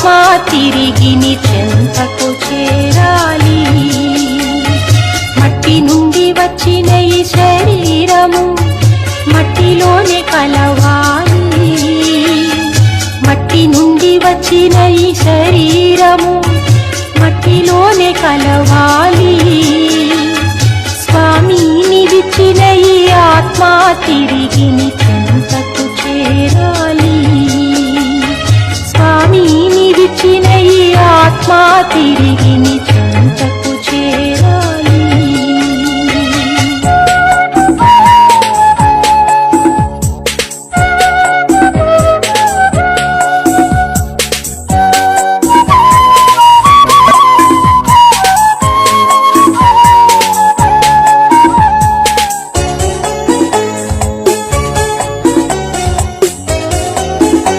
ఆత్మ తిరిగిని చెంతకు చేరాలి. మట్టి నుండి వచ్చిన ఈ శరీరము మట్టిలోనే కలవాలి. మట్టి నుండి వచ్చిన ఈ శరీరము మట్టిలోనే కలవాలి. స్వామిని విచ్చిన ఈ ఆత్మ తిరిగిని స్వామిని ఈ ఆత్మ తిరిగి నీ